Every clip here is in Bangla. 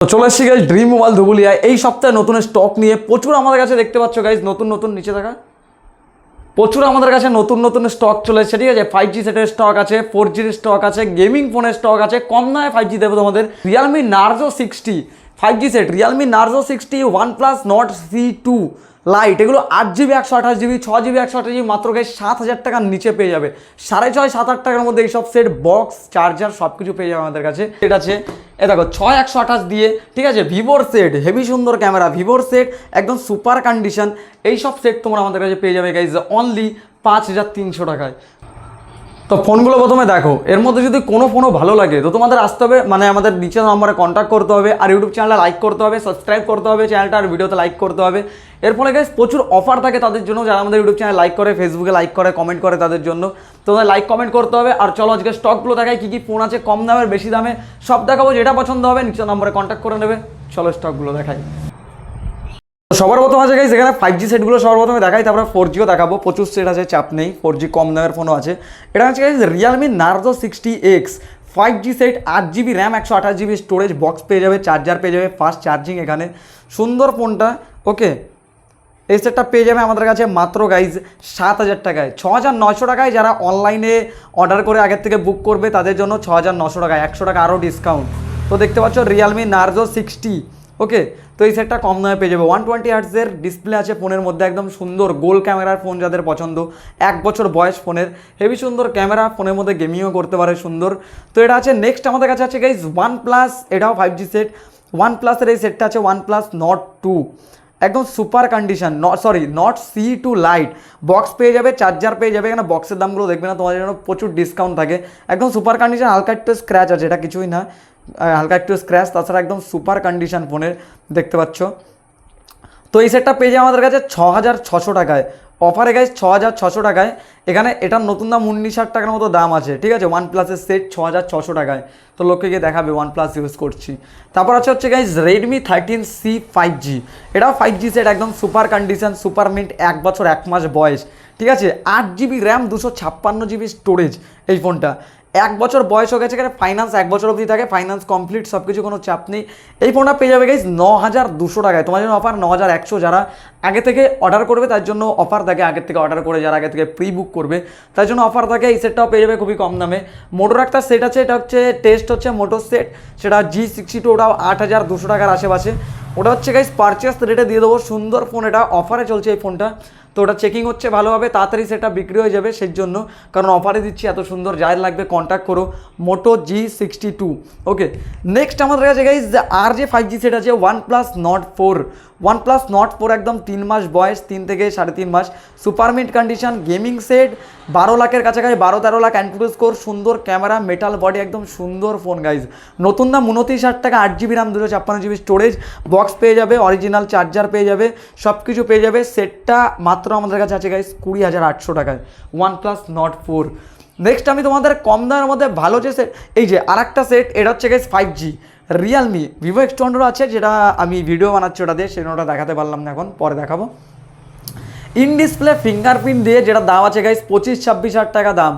তো চলে আসছি গাইজ ড্রিম মোবাইল ধুবুলিয়া এই সপ্তাহে নতুন স্টক নিয়ে প্রচুর আমাদের কাছে দেখতে পাচ্ছ গাইজ নতুন নতুন নিচে থাকা। প্রচুর আমাদের কাছে নতুন নতুন স্টক চলে এসেছে, ঠিক আছে? ফাইভ জি সেটের স্টক আছে ফোর জির স্টক আছে গেমিং ফোনের স্টক আছে, কম নয় ফাইভ জি দেবো তোমাদের। Realme Narzo sixty five G set Realme Narzo sixty one plus Nord C two lite এগুলো আট জিবি একশো আঠাশ জিবি ছ জিবি একশো আঠাশ জিবি মাত্র গায়ে সাত হাজার টাকার নিচে পেয়ে যাবে। সাড়ে ছয়, সাত আট টাকার মধ্যে এইসব সেট বক্স চার্জার সব কিছু পেয়ে যাবে আমাদের কাছে। সেট আছে, এ দেখো, ছয়, একশো আঠাশ দিয়ে, ঠিক আছে ভিভোর সেট হেভি সুন্দর ক্যামেরা ভিভোর সেট একদম সুপার কন্ডিশন এইসব সেট তোমরা আমাদের কাছে পেয়ে যাবে গাইজ অনলি পাঁচ হাজার তিনশো টাকায়। তো ফোনগুলো প্রথমে দেখো। এর মধ্যে যদি কোনো ফোনও ভালো লাগে, তো তোমাদের আসতে হবে মানে আমাদের নিচের নম্বরে কন্ট্যাক্ট করতে হবে, আর ইউটিউব চ্যানেলটা লাইক করতে হবে সাবস্ক্রাইব করতে হবে, চ্যানেলটা আর ভিডিওতে লাইক করতে হবে। এর ফলে গাইজ প্রচুর অফার থাকে তাদের জন্য, যারা আমাদের ইউটিউব চ্যানেল লাইক করে ফেসবুকে লাইক করে কমেন্ট করে তাদের জন্য। তোমাদের লাইক কমেন্ট করতে হবে, আর চলো আজকে স্টকগুলো দেখায় কী কী ফোন আছে, কম দামের, বেশি দামে, সব দেখাবো, যেটা পছন্দ হবে নিচের নম্বরে কন্ট্যাক্ট করে নেবে। চলো স্টকগুলো দেখাই। তো সবার প্রথম আছে গাইজ এখানে ফাইভ জি সেটগুলো সবার প্রথমে দেখাই, তারপরে ফোর জিও দেখাবো। প্রচুর সেট আছে, চাপ নেই। ফোর জি কম দামের ফোনও আছে। এটা হচ্ছে guys Realme Narzo sixty X five G set আট জিবি র্যাম একশো আঠাশ জিবি স্টোরেজ বক্স পেয়ে যাবে চার্জার পেয়ে যাবে ফাস্ট চার্জিং এখানে। সুন্দর ফোনটা ওকে এই সেটটা পেয়ে যাবে আমাদের কাছে মাত্র গাইজ সাত হাজার টাকায়। ছ হাজার নশো টাকায় যারা অনলাইনে অর্ডার করে আগের থেকে বুক করবে, তাদের জন্য ছ হাজার নশো টাকায়। একশো টাকা আরও ডিসকাউন্ট তো দেখতে পাচ্ছ রিয়ালমি নার্জো সিক্সটি ওকে তো এই সেটটা কম দামে পেয়ে যাবে। ওয়ান টোয়েন্টি হার্টসের ডিসপ্লে আছে ফোনের মধ্যে, একদম সুন্দর গোল ক্যামেরার ফোন যাদের পছন্দ। এক বছর বয়স ফোনের হেভি সুন্দর ক্যামেরা, ফোনের মধ্যে গেমিংও করতে পারে সুন্দর। তো এটা আছে নেক্সট আমাদের কাছে আছে গাইজ ওয়ান প্লাস এটাও ফাইভ জি সেট ওয়ান প্লাসের এই সেটটা আছে ওয়ান প্লাস নট টু একদম super condition sorry Nord C two lite box পেয়ে যাবে চার্জার পেয়ে যাবে এখানে বক্সের দামগুলো দেখবে না, তোমাদের জন্য প্রচুর ডিসকাউন্ট থাকে। একদম সুপার কন্ডিশন হালকা একটু স্ক্র্যাচ আছে, এটা কিছুই না। হালকা একটু স্ক্র্যাচ তাছাড়া একদম সুপার কন্ডিশন ফোনের দেখতে পাচ্ছ। তো এই সেটটা পেয়ে আমাদের কাছে ছ হাজার ছশো টাকায়। অফারে গাইজ ছ হাজার ছশো টাকায়। এখানে এটার নতুন দাম উনিশ হাজার টাকার মতো দাম আছে, ঠিক আছে? ওয়ান প্লাসের সেট ছ হাজার ছশো টাকায়। তো লোককে গিয়ে দেখাবে ওয়ান প্লাস ইউজ করছি। তারপর আছে হচ্ছে guys Redmi thirteen C five G এটাও ফাইভ জি সেট একদম সুপার কন্ডিশন সুপার মিন্ট এক বছর, এক মাস বয়স, ঠিক আছে? আট জিবি র্যাম দুশো ছাপ্পান্ন জিবি স্টোরেজ এই ফোনটা এক বছর বয়স হয়ে গেছে এখানে ফাইন্যান্স এক বছর অবধি থাকে ফাইন্যান্স কমপ্লিট সব কিছু কোনো চাপ নেই। এই ফোনটা পেয়ে যাবে গাইজ ন হাজার দুশো টাকায়। তোমার জন্য অফার ন হাজার একশো যারা আগে থেকে অর্ডার করবে, তার জন্য অফার থাকে আগের থেকে অর্ডার করে, যারা আগে থেকে প্রি বুক করবে, তার জন্য অফার থাকে। এই সেটটাও পেয়ে যাবে খুবই কম দামে। মোটোর একটা সেট আছে, এটা হচ্ছে টেস্ট হচ্ছে মোটর সেট সেটা জি সিক্সটি টু ওটাও আট হাজার দুশো টাকার আশেপাশে। ওটা হচ্ছে গাইজ পারচেস রেটে দিয়ে দেবো, সুন্দর ফোন এটা অফারে চলছে এই ফোনটা তো ওটা চেকিং হচ্ছে ভালোভাবে, তাড়াতাড়ি সেটা বিক্রি হয়ে যাবে সেই জন্য কারণ অফারে দিচ্ছি, এত সুন্দর যায় লাগবে কন্ট্যাক্ট করো। Moto G sixty two okay next আমাদের কাছে গাইজ আর যে ফাইভ জি সেট আছে one plus Nord four one plus Nord four একদম তিন মাস বয়স, তিন থেকে সাড়ে তিন মাস। Super mint condition gaming set বারো লাখের কাছাকাছি, বারো তেরো লাখ অ্যান্ড্রয়েড স্কোর সুন্দর ক্যামেরা মেটাল বডি একদম সুন্দর ফোন গাইজ নতুন দাম উনত্রিশ হাজার টাকা, আট জিবি রাম দুশো ছাপ্পান্ন জিবি স্টোরেজ বক্স পেয়ে যাবে অরিজিনাল চার্জার পেয়ে যাবে সব কিছু পেয়ে যাবে। সেটটা মাত্র আমাদের কাছে আছে গাইজ কুড়ি হাজার আটশো টাকায়। One plus Nord four next আমি তোমাদের কম দামের মধ্যে ভালো যে সেট এই যে আর একটা সেট এটা হচ্ছে guys five G Realme Vivo X আছে, যেটা আমি ভিডিও বানাচ্ছি ওটা দিয়ে সেটা ওটা দেখাতে পারলাম না এখন, পরে দেখাবো। ইন ডিসপ্লে ফিঙ্গারপ্রিন্ট দিয়ে যেটা দাম আছে গাইস পঁচিশ, ছাব্বিশ হাজার টাকা দাম।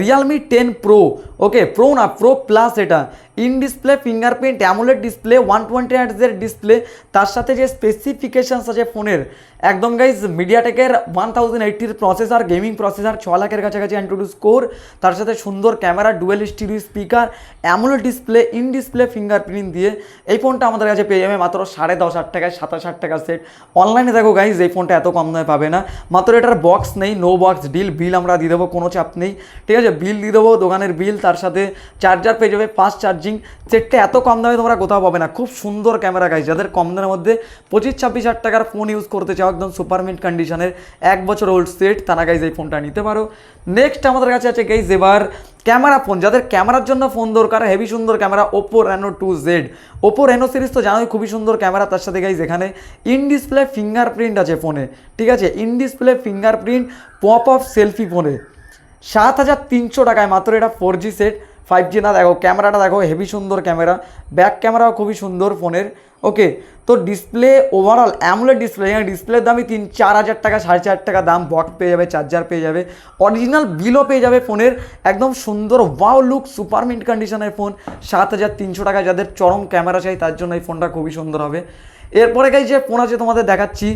Realme ten pro okay pro না প্রো প্লাস এটা। In display fingerprint AMOLED display one twenty হার্টসের display তার সাথে যে স্পেসিফিকেশানস আছে ফোনের, একদম গাইজ মিডিয়াটেকের ওয়ান থাউজেন্ড এইটির প্রসেসর গেমিং প্রসেসর ছ লাখের কাছাকাছি ইন্ট্রোডিউস কোর তার সাথে সুন্দর camera dual stereo speaker AMOLED display in display fingerprint দিয়ে, এই ফোনটা আমাদের কাছে পেয়ে যাবে মাত্র সাড়ে দশ হাজার টাকায়, সাতাশ হাজার টাকা সেট অনলাইনে দেখো গাইজ এই ফোনটা এত কম দামে পাবে না। মাত্র এটার বক্স নেই নো বক্স ডিল বিল আমরা দিয়ে দেবো, কোনো চাপ নেই। ঠিক আছে বিল দিয়ে দেবো, দোকানের বিল তার সাথে চার্জার পেয়ে যাবে ফাস্ট চার্জিং সেটটা এত কম দামে তোমরা কোথাও পাবে না। খুব সুন্দর ক্যামেরা গাইজ যাদের কম দামের মধ্যে পঁচিশ, ছাব্বিশ হাজার টাকার ফোন ইউজ করতে চাও, একদম সুপার মিন্ট কন্ডিশনের এক বছর ওল্ড সেট তারা গাইজ এই ফোনটা নিতে পারো। নেক্সট আমাদের কাছে আছে গাইজ এবার ক্যামেরা ফোন যাদের ক্যামেরার জন্য ফোন দরকার হেভি সুন্দর camera Oppo Reno two Z Oppo Reno series তো জানোই, খুবই সুন্দর ক্যামেরা তার সাথে গাইজ এখানে ইন ডিসপ্লে ফিঙ্গারপ্রিন্ট আছে ফোনে ঠিক আছে? In display fingerprint pop up selfie ফোনে সাত হাজার তিনশো টাকায় মাত্র এটা four G set five G না দেখো, ক্যামেরাটা দেখো হেভি সুন্দর ক্যামেরা। ব্যাক ক্যামেরাও খুবই সুন্দর ফোনের। ওকে তো ডিসপ্লে ওভারঅল অ্যামুলেট ডিসপ্লে এখানে ডিসপ্লের দামই তিন, চার হাজার টাকা, সাড়ে চার টাকা দাম বক্স পেয়ে যাবে চার্জার পেয়ে যাবে। অরিজিনাল বিলও পেয়ে যাবে ফোনের। একদম সুন্দর ওয়াও লুক সুপার মিন্ট কন্ডিশনের ফোন সাত হাজার তিনশো টাকা যাদের চরম ক্যামেরা চাই, তার জন্য এই ফোনটা খুবই সুন্দর হবে। এরপরে গাই যে ফোন আছে তোমাদের দেখাচ্ছি।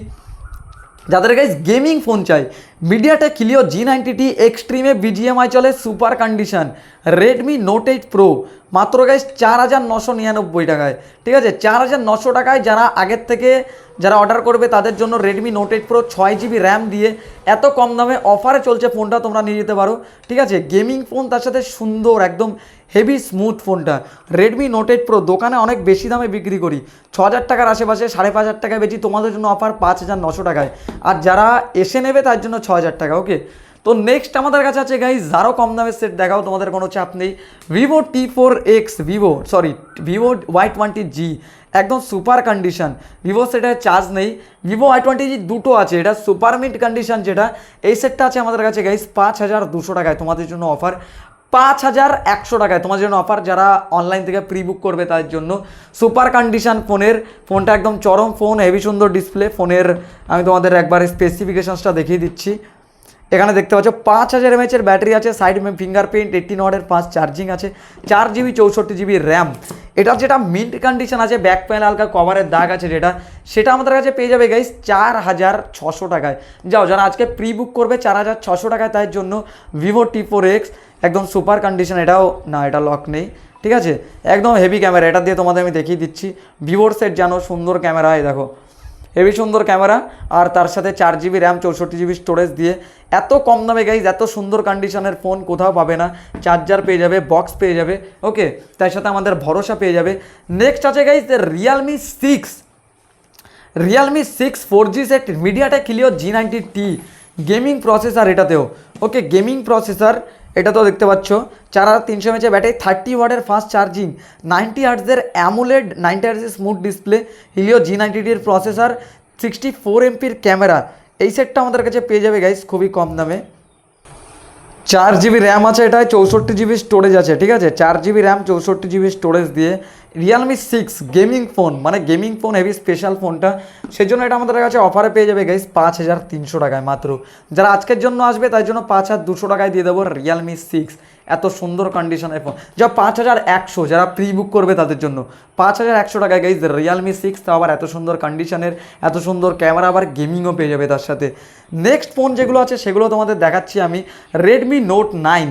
যাদের গাইজ গেমিং ফোন চাই। MediaTek Helio G ninety T এক্সট্রিমে BGMI চলে super condition Redmi Note eight pro মাত্র গাইজ চার হাজার নশো নিরানব্বই টাকায়। ঠিক আছে, চার হাজার নশো টাকায় যারা আগের থেকে যারা অর্ডার করবে, তাদের জন্য রেডমি নোট এইট প্রো ছয় জিবি র্যাম দিয়ে এত কম দামে অফারে চলছে ফোনটা তোমরা নিয়ে যেতে পারো। ঠিক আছে গেমিং ফোন তার সাথে সুন্দর, একদম হেভি স্মুথ ফোনটা। রেডমি নোট এইট প্রো দোকানে অনেক বেশি দামে বিক্রি করি। ছ হাজার টাকার আশেপাশে সাড়ে পাঁচ হাজার টাকায় বেশি তোমাদের জন্য অফার পাঁচ হাজার নশো টাকায়। আর যারা এসে নেবে তার জন্য ছ হাজার টাকা ওকে তো নেক্সট আমাদের কাছে আছে গাইজ আরও কম দামের সেট দেখাও তোমাদের কোনো চাপ নেই। Vivo T four X Vivo sorry Vivo Y twenty G একদম সুপার কন্ডিশন ভিভো সেটায় চার্জ নেই। ভিভো ওয়াই টোয়েন্টি জি দুটো আছে, এটা সুপার মিন্ট কন্ডিশন যেটা। এই সেটটা আছে আমাদের কাছে গাইজ পাঁচ হাজার দুশো টাকায় তোমাদের জন্য অফার পাঁচ হাজার একশো টাকায় তোমার জন্য অফার যারা অনলাইন থেকে প্রি বুক করবে তার জন্য সুপার কন্ডিশন ফোনের ফোনটা একদম চরম ফোন হেভি সুন্দর ডিসপ্লে ফোনের আমি তোমাদের একবার স্পেসিফিকেশানসটা দেখিয়ে দিচ্ছি। এখানে দেখতে পাচ্ছ, পাঁচ হাজার এমএচের ব্যাটারি আছে সাইড ফিঙ্গারপ্রিন্ট এইটিন ওয়ার্ডের পাঁচ চার্জিং আছে, চার জিবি চৌষট্টি জিবি র্যাম এটা যেটা মিন্ট কন্ডিশন আছে ব্যাক প্যানেল হালকা কভারের দাগ আছে যেটা, সেটা আমাদের কাছে পেয়ে যাবে গাইস চার হাজার ছশো টাকায়। যাও, যারা আজকে প্রি বুক করবে চার হাজার ছশো টাকায় তার জন্য ভিভো টি ফোর এক্স একদম সুপার কন্ডিশন, এটাও না, এটা লক নেই, ঠিক আছে? একদম হেভি ক্যামেরা এটা দিয়ে তোমাদের আমি দেখিয়ে দিচ্ছি। ভিভোর সেট জানো সুন্দর ক্যামেরা এই দেখো। হেভি সুন্দর ক্যামেরা আর তার সাথে চার জিবি র্যাম চৌষট্টি জিবি স্টোরেজ দিয়ে। এত কম দামে গাইজ এত সুন্দর কন্ডিশনের ফোন কোথাও পাবে না। চার্জার পেয়ে যাবে বক্স পেয়ে যাবে ওকে তার সাথে আমাদের ভরসা পেয়ে যাবে। নেক্সট আছে guys Realme six Realme six four G set মিডিয়াটা Helio G ninety T gaming processor এটাতেও ওকে গেমিং প্রসেসর এটা তো দেখতে পাচ্ছ, চার হাজার তিনশো এমএচের ব্যাটারি থার্টি ওয়ার্ডের ফাস্ট চার্জিং নাইনটি হার্টসের AMOLED ninety হার্টসের smooth display Helio G ninety processor processor sixty four এমপির ক্যামেরা এই সেটটা আমাদের কাছে পেয়ে যাবে গাইস খুবই কম দামে। চার জিবি র্যাম আছে এটায়, চৌষট্টি জিবি স্টোরেজ আছে, ঠিক আছে? চার জিবি র্যাম চৌষট্টি জিবি স্টোরেজ দিয়ে রিয়ালমি সিক্স গেমিং ফোন মানে গেমিং ফোন হেভি স্পেশাল ফোনটা সেই জন্য এটা আমাদের কাছে অফারে পেয়ে যাবে গাইস পাঁচ হাজার তিনশো টাকায় মাত্র। যারা আজকের জন্য আসবে তাই জন্য পাঁচ হাজার দুশো টাকায় দিয়ে দেবো রিয়ালমি সিক্স এত সুন্দর কন্ডিশনের ফোন যা পাঁচ হাজার একশো, যারা প্রি বুক করবে তাদের জন্য। পাঁচ হাজার একশো টাকায় গাইজ রিয়ালমি সিক্স তাও আবার এত সুন্দর কন্ডিশনের এত সুন্দর ক্যামেরা আবার গেমিংও পেয়ে যাবে তার সাথে। নেক্সট ফোন যেগুলো আছে, সেগুলো তোমাদের দেখাচ্ছি আমি। রেডমি নোট নাইন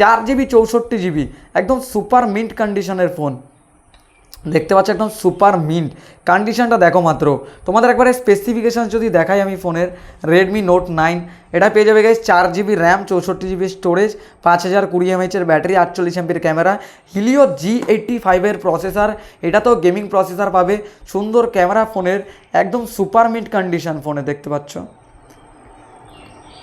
চার জিবি চৌষট্টি জিবি একদম সুপার মিন্ট কন্ডিশনের ফোন দেখতে পাচ্ছ একদম সুপার মিন্ট। কন্ডিশনটা দেখো মাত্র। তোমাদের একবারে স্পেসিফিকেশান যদি দেখাই আমি ফোনের রেডমি নোট নাইন এটা পেয়ে যাবে গাইজ চার জিবি র্যাম চৌষট্টি জিবি স্টোরেজ পাঁচ হাজার কুড়ি এমএচের ব্যাটারি আটচল্লিশ এমপির ক্যামেরা হিলিও জি এইট্টি ফাইভের প্রসেসর এটা তো গেমিং প্রসেসর পাবে। সুন্দর ক্যামেরা ফোনের, একদম সুপার মিন্ট কন্ডিশন ফোনে দেখতে পাচ্ছ।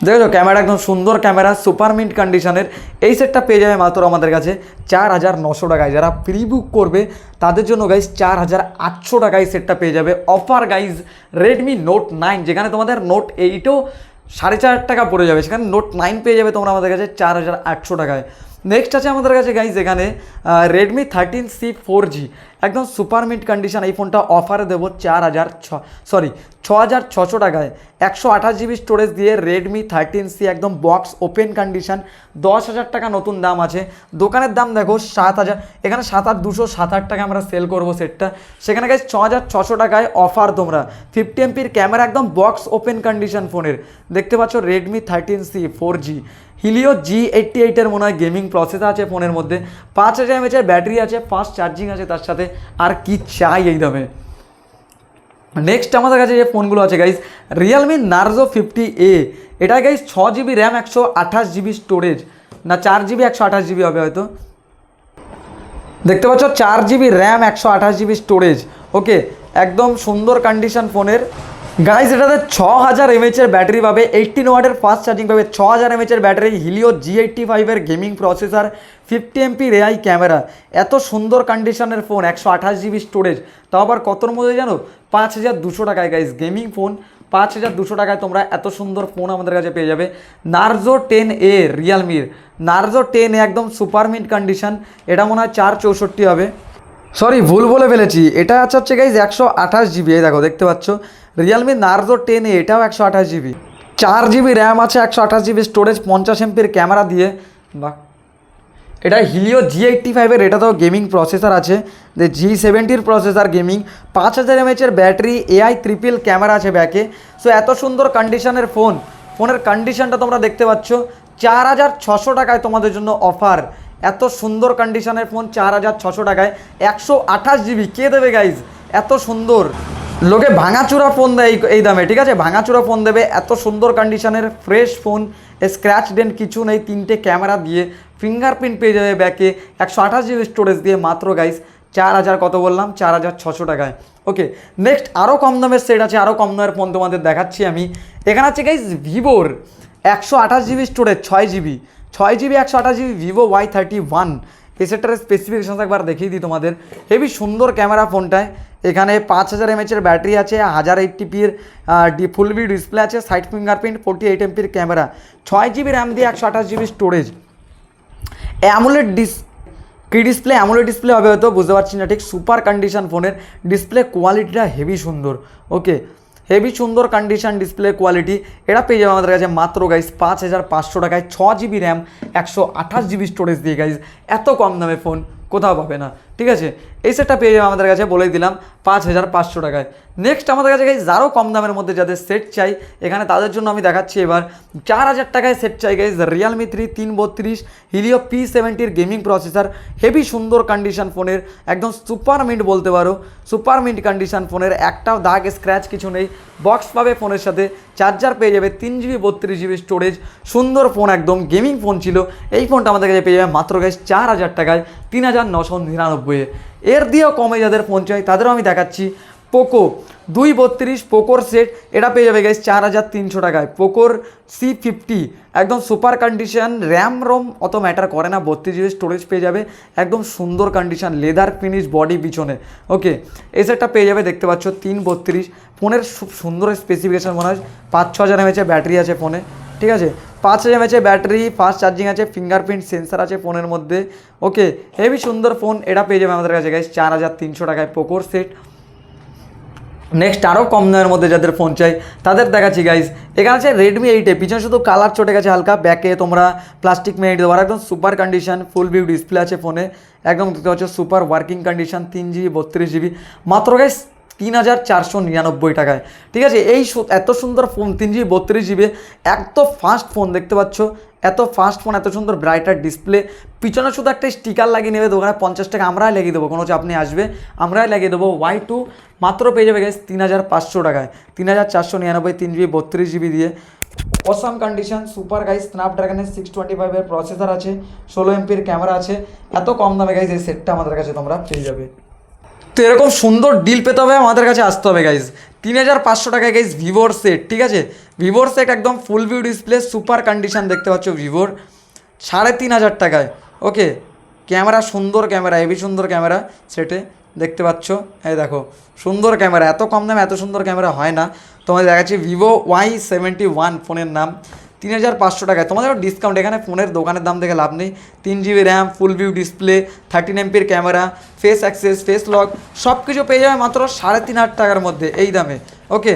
দেখেছ ক্যামেরা একদম সুন্দর ক্যামেরা সুপার মিন্ট কন্ডিশনের এই সেটটা পেয়ে যাবে মাত্র আমাদের কাছে চার হাজার নশো টাকায় যারা প্রি বুক করবে, তাদের জন্য গাইজ চার হাজার আটশো টাকায় সেটটা পেয়ে যাবে। Offer guys Redmi Note nine যেখানে তোমাদের নোট এইটও সাড়ে চার টাকা পড়ে যাবে। সেখানে নোট নাইন পেয়ে যাবে তোমরা আমাদের কাছে চার হাজার আটশো টাকায়। নেক্সট আছে আমাদের কাছে গাইজ এখানে Redmi thirteen C four G একদম সুপার মিট কন্ডিশন এই ফোনটা অফারে দেবো চার হাজার ছ সরি ছ হাজার ছশো টাকায়। একশো আঠাশ জিবি স্টোরেজ দিয়ে রেডমি থার্টিন সি একদম বক্স ওপেন কন্ডিশন দশ হাজার টাকা নতুন দাম আছে। দোকানের দাম দেখো সাত হাজার, এখানে সাত আট দুশো সাত আট টাকা আমরা সেল করব সেটটা। সেখানে গাইজ ছ হাজার ছশো টাকায় অফার তোমরা। ফিফটি এমপির ক্যামেরা একদম বক্স ওপেন কন্ডিশন ফোনের দেখতে পাচ্ছ Redmi thirteen C four G Helio G eighty এইটের মনে হয় গেমিং প্রসেস আছে ফোনের মধ্যে। পাঁচ হাজার এমএচের ব্যাটারি আছে ফাস্ট চার্জিং আছে তার সাথে। আর কি চাই এই দামে? নেক্সট আমাদের কাছে যে ফোনগুলো আছে guys Realme Narzo fifty A এটা গাইস ছ জিবি র্যাম একশো আঠাশ জিবি স্টোরেজ না, চার জিবি একশো আঠাশ জিবি হবে হয়তো। দেখতে পাচ্ছ, চার জিবি র্যাম একশো আঠাশ জিবি স্টোরেজ ওকে একদম সুন্দর কন্ডিশন ফোনের। গাইজ এটাতে ছ হাজার এমএচের ব্যাটারি পাবে। এইটিন ওয়াটের ফাস্ট চার্জিং পাবে। ছ হাজার এমএচের ব্যাটারি হিলিও জি এইট্টি ফাইভের gaming processor fifty MP AI camera এত সুন্দর কন্ডিশনের ফোন একশো আঠাশ জিবি স্টোরেজ তাও আবার কতর মধ্যে জানো? পাঁচ হাজার দুশো টাকায় গাইজ গেমিং ফোন পাঁচ হাজার দুশো টাকায় তোমরা এত সুন্দর ফোন আমাদের কাছে পেয়ে যাবে। নার্জো টেন এ রিয়ালমির নার্জো টেন একদম সুপার মিন্ট কন্ডিশন এটা মনে হয় চার চৌষট্টি হবে। সরি ভুল বলে ফেলেছি। এটা আছে হচ্ছে গাইজ একশো আঠাশ জিবি দেখো, দেখতে পাচ্ছ? রিয়ালমি নার্জো টেন এটাও একশো আঠাশ জিবি চার জিবি র্যাম আছে, একশো আঠাশ জিবি স্টোরেজ পঞ্চাশ এমপির ক্যামেরা দিয়ে। বাহ। এটা হিলিও জি এইটটি ফাইভের এটা তো গেমিং প্রসেসর আছে। যে জি সেভেন্টির প্রসেসর গেমিং পাঁচ হাজার এমএচের ব্যাটারি এআই ট্রিপল ক্যামেরা আছে ব্যাকে সো এত সুন্দর কন্ডিশনের ফোন ফোনের কন্ডিশনটা তোমরা দেখতে পাচ্ছ। চার হাজার ছশো টাকায় তোমাদের জন্য অফার এত সুন্দর কন্ডিশনের ফোন চার হাজার ছশো টাকায়। একশো আঠাশ জিবি কে দেবে গাইজ এত সুন্দর। লোকে ভাঙাচুরা ফোন দেয় এই- দামে, ঠিক আছে? ভাঙাচুরা ফোন দেবে, এত সুন্দর কন্ডিশনের ফ্রেশ ফোন স্ক্র্যাচ ডেন্ট কিছু নেই, তিনটে ক্যামেরা দিয়ে ফিঙ্গারপ্রিন্ট পেয়ে যাবে ব্যাকে একশো আঠাশ জিবি স্টোরেজ দিয়ে মাত্র গাইস চার হাজার কত বললাম? চার হাজার ছশো টাকায়। ওকে নেক্সট আরও কম দামের সেট আছে আরও কম দামের ফোন তোমাদের দেখাচ্ছি আমি। এখানে আছে গাইস ভিভোর একশো আঠাশ জিবি স্টোরেজ ছয় জিবি ছয় জিবি একশো আঠাশ GB Vivo Y thirty one. এই সেটটার স্পেসিফিকেশন একবার দেখিয়ে দিই তোমাদের। হেভি সুন্দর ক্যামেরা ফোনটায় এখানে পাঁচ হাজার এমএচের ব্যাটারি আছে, হাজার এইটটি পির ফুল ভি ডিসপ্লে আছে সাইড ফিঙ্গারপ্রিন্ট ফোর্টি এইট এমপির ক্যামেরা ছয় জিবি র্যাম দিয়ে একশো আঠাশ জিবি স্টোরেজ অ্যামুলেট ডিস কি ডিসপ্লে অ্যামুলেট ডিসপ্লে হবে হয়তো, বুঝতে পারছি না ঠিক। সুপার কন্ডিশন ফোনের ডিসপ্লে কোয়ালিটিটা হেভি সুন্দর ওকে হেভি সুন্দর কন্ডিশন ডিসপ্লে কোয়ালিটি এটা পেয়ে যাবে আমাদের কাছে মাত্র গাইজ পাঁচ হাজার পাঁচশো টাকায়। ছ জিবি র্যাম একশো আঠাশ জিবি স্টোরেজ দিয়ে গাইজ এত কম দামে ফোন কোথাও পাবে না। ঠিক আছে? এই সেটটা পেয়ে যাবে আমাদের কাছে, বলেই দিলাম, পাঁচ হাজার পাঁচশো টাকায়। নেক্সট আমাদের কাছে গাইজ আরও কম দামের মধ্যে যাদের সেট চাই, এখানে তাদের জন্য আমি দেখাচ্ছি এবার। চার হাজার টাকায় সেট চাই গাইজ রিয়ালমি থ্রি তিন বত্রিশ হিলিও পি সেভেন্টির গেমিং প্রসেসার হেভি সুন্দর কন্ডিশন ফোনের একদম সুপার মিন্ট বলতে পারো। সুপার মিন্ট কন্ডিশন ফোনের একটাও দাগ স্ক্র্যাচ কিছু নেই। বক্স পাবে ফোনের সাথে। চার্জার পেয়ে যাবে তিন জিবি বত্রিশ জিবি স্টোরেজ সুন্দর ফোন একদম গেমিং ফোন ছিল। এই ফোনটা আমাদের কাছে পেয়ে যাবে মাত্র গাইজ চার হাজার টাকায়। তিন হাজার নশো নিরানব্বইয়ে এর দিয়েও কমে যাদের ফোন চাই, তাদেরও আমি দেখাচ্ছি। পোকো দুই বত্রিশ পোকোর সেট এটা পেয়ে যাবে গাইজ চার হাজার তিনশো টাকায়। পোকোর সি ফিফটি একদম সুপার কন্ডিশন র্যাম রোম অত ম্যাটার করে না, বত্রিশ জিবি স্টোরেজ পেয়ে যাবে। একদম সুন্দর কন্ডিশন লেদার ফিনিশ বডি পিছনে। ওকে এই সেটটা পেয়ে যাবে, দেখতে পাচ্ছ, তিন বত্রিশ। ফোনের সুন্দর স্পেসিফিকেশন মনে হয়, পাঁচ ছ হাজার এমএচের ব্যাটারি আছে ফোনে ঠিক আছে? পাঁচ হাজার এমএচের ব্যাটারি ফাস্ট চার্জিং আছে ফিঙ্গারপ্রিন্ট সেন্সার আছে ফোনের মধ্যে। ওকে হেভি সুন্দর ফোন এটা পেয়ে যাবে আমাদের কাছে গাইজ চার হাজার তিনশো টাকায় পোকোর সেট নেক্সট আরও কম দামের মধ্যে যাদের ফোন চাই, তাদের দেখাচ্ছি গাইজ এখানে আছে রেডমি এইটে পিছনে শুধু কালার চটে গেছে হালকা ব্যাকে তোমরা প্লাস্টিক মেরে দিতে পারো, একদম super condition full view display আছে ফোনে একদম দেখতে পাচ্ছ সুপার ওয়ার্কিং কন্ডিশন তিন জিবি বত্রিশ জিবি মাত্র গাইজ তিন হাজার চারশো নিরানব্বই টাকায়। ঠিক আছে? এই এত সুন্দর ফোন তিন জিবি বত্রিশ জিবি, এত ফাস্ট ফোন দেখতে পাচ্ছ। এত ফাস্ট ফোন এত সুন্দর ব্রাইটার ডিসপ্লে পিছনে শুধু একটা স্টিকার লাগিয়ে নেবে, দোকানে পঞ্চাশ টাকা আমরাই লাগিয়ে দেবো। কোনো চাপ নিয়ে আসবে। আমরাই লাগিয়ে দেবো। ওয়াই টু মাত্র পেয়ে যাবে গেছে তিন হাজার পাঁচশো টাকায়। তিন হাজার চারশো নিরানব্বই তিন জিবি, বত্রিশ জিবি দিয়ে। অসাম কন্ডিশন সুপার গাইজ স্ন্যাপড্রাগনের সিক্স টোয়েন্টি ফাইভের প্রসেসর আছে, ষোলো এমপির ক্যামেরা আছে। এত কম দামে গাইজ এই সেটটা আমাদের কাছে তোমরা পেয়ে যাবে। তো এরকম সুন্দর ডিল পেতে হবে আমাদের কাছে, আসতে হবে গাইজ তিন হাজার পাঁচশো টাকায় গাইজ ভিভোর সেট ঠিক আছে? ভিভোর সেট একদম full view display super condition দেখতে পাচ্ছ ভিভোর সাড়ে তিন হাজার টাকায় ওকে ক্যামেরা সুন্দর ক্যামেরা হেভি সুন্দর ক্যামেরা সেটে দেখতে পাচ্ছ। এই দেখো, সুন্দর ক্যামেরা এত কম দামে এত সুন্দর ক্যামেরা হয় না। তোমাদের দেখাচ্ছি ভিভো ওয়াই সেভেন্টি ওয়ান ফোনের নাম। তিন হাজার পাঁচশো টাকায়। তোমাদের ডিসকাউন্ট এখানে ফোনের দোকানের দাম দেখে লাভ নেই। তিন GB RAM full view display thirteen এমপির camera face access face lock সব কিছু পেয়ে যাবে মাত্র সাড়ে তিন হাজার টাকার মধ্যে এই দামে। ওকে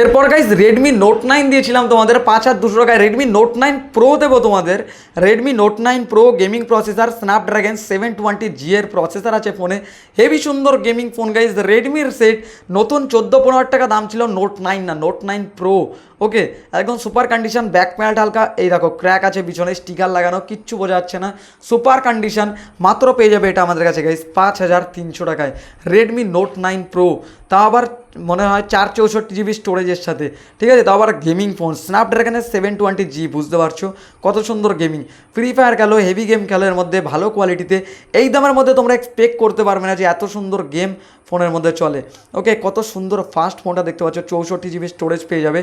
এরপর গাইজ রেডমি নোট নাইন দিয়েছিলাম তোমাদের, পাঁচ হাজার দুশো টাকায়। রেডমি নোট নাইন প্রো দেবো তোমাদের। Redmi Note nine pro gaming processor Snapdragon seven twenty G এর প্রসেসর আছে ফোনে। হেভি সুন্দর গেমিং ফোন গাইজ রেডমির সেট নতুন চোদ্দ পনেরো টাকা দাম ছিল নোট নাইন না নোট নাইন প্রো ওকে, একদম সুপার কন্ডিশন, ব্যাক প্যান্ট হালকা, এই দেখো ক্র্যাক আছে, পিছনে স্টিকার লাগানো, কিচ্ছু বোঝা যাচ্ছে না। সুপার কন্ডিশন, মাত্র পেয়ে যাবে এটা আমাদের কাছে গাইজ পাঁচ হাজার তিনশো টাকায়। রেডমি নোট নাইন প্রো তা আবার মনে হয় চার চৌষট্টি জিবি স্টোরেজের সাথে। ঠিক আছে, তাও আবার গেমিং ফোন স্ন্যাপড্রাগনের সেভেন টোয়েন্টি জি বুঝতে পারছ? কত সুন্দর গেমিং ফ্রি ফায়ার খেলো হেভি গেম খেলো, এর মধ্যে ভালো কোয়ালিটিতে এই দামের মধ্যে তোমরা এক্সপেক্ট করতে পারবে না যে এত সুন্দর গেম ফোনের মধ্যে চলে। ওকে কত সুন্দর ফাস্ট ফোনটা দেখতে পাচ্ছ, চৌষট্টি জিবি স্টোরেজ পেয়ে যাবে।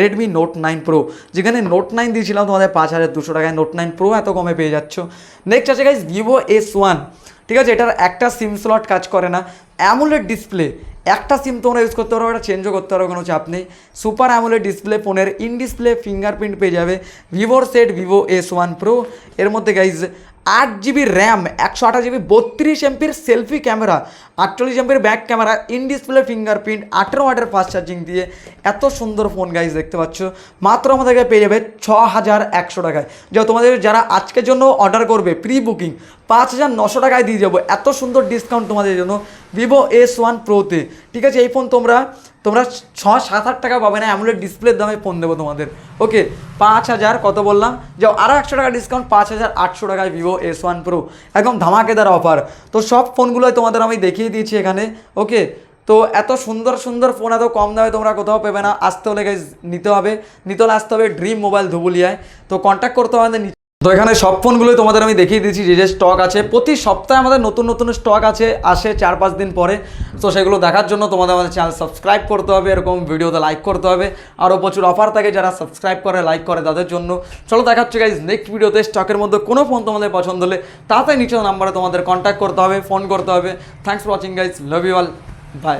রেডমি নোট নাইন প্রো যেখানে নোট নাইন দিয়েছিলাম তোমাদের পাঁচ হাজার দুশো টাকায়। নোট নাইন প্রো এত কমে পেয়ে যাচ্ছ। নেক্সট আছে গাইজ ভিভো এস ওয়ান ঠিক আছে, এটার একটা সিম স্লট কাজ করে না। অ্যামুলেট ডিসপ্লে একটা সিম তোমরা ইউজ করতে পারো এটা চেঞ্জও করতে পারো, কোনো চাপ নেই। সুপার অ্যামুলেট ডিসপ্লে ফোনের ইন ডিসপ্লে ফিঙ্গারপ্রিন্ট পেয়ে যাবে। ভিভোর set Vivo S one pro এর মধ্যে গাইজ আট জিবি র্যাম, একশো আঠাশ জিবি বত্রিশ এমপির সেলফি ক্যামেরা, আটচল্লিশ এমপির back camera in display fingerprint, আঠেরো ওয়াটের ফাস্ট চার্জিং দিয়ে এত সুন্দর ফোন গাইজ দেখতে পাচ্ছ। মাত্র আমাদেরকে পেয়ে যাবে ছ হাজার একশো টাকায়। যা তোমাদের যারা আজকের জন্য অর্ডার করবে প্রি বুকিং পাঁচ হাজার নশো টাকায় দিয়ে যাব। এত সুন্দর ডিসকাউন্ট তোমাদের জন্য। ভিভো এস ওয়ান প্রোতে ঠিক আছে, এই ফোন তোমরা তোমরা ছ সাত আট টাকা পাবে না অ্যামুলেট ডিসপ্লের দামে ফোন দেবো তোমাদের। ওকে পাঁচ হাজার, কত বললাম? যাও আরও একশো টাকা ডিসকাউন্ট পাঁচ হাজার আটশো টাকায় ভিভো এস ওয়ান প্রো একদম ধামাকেদার অফার তো সব ফোনগুলোই তোমাদের আমি দেখিয়ে দিয়েছি এখানে। ওকে তো এত সুন্দর সুন্দর ফোন এত কম দামে তোমরা কোথাও পেবে না। আসতে হলে নিতে হবে। নিতে হলে আসতে হবে ড্রিম মোবাইল ধুবুলিয়ায়। তো কন্ট্যাক্ট করতে হবে নিচে- তো এখানে সব ফোনগুলোই তোমাদের আমি দেখিয়ে দিচ্ছি যে যে স্টক আছে। প্রতি সপ্তাহে আমাদের নতুন নতুন স্টক আছে, আসে চার পাঁচ দিন পরে। তো সেগুলো দেখার জন্য তোমাদের আমাদের চ্যানেল সাবস্ক্রাইব করতে হবে, এরকম ভিডিওতে লাইক করতে হবে। আরও প্রচুর অফার থাকে যারা সাবস্ক্রাইব করে লাইক করে তাদের জন্য। চলো দেখাচ্ছে গাইজ নেক্সট ভিডিওতে স্টকের মধ্যে কোনো ফোন তোমাদের পছন্দ হলে তাতে নিচে নাম্বারে তোমাদের কন্ট্যাক্ট করতে হবে ফোন করতে হবে। Thanks for watching guys love you all bye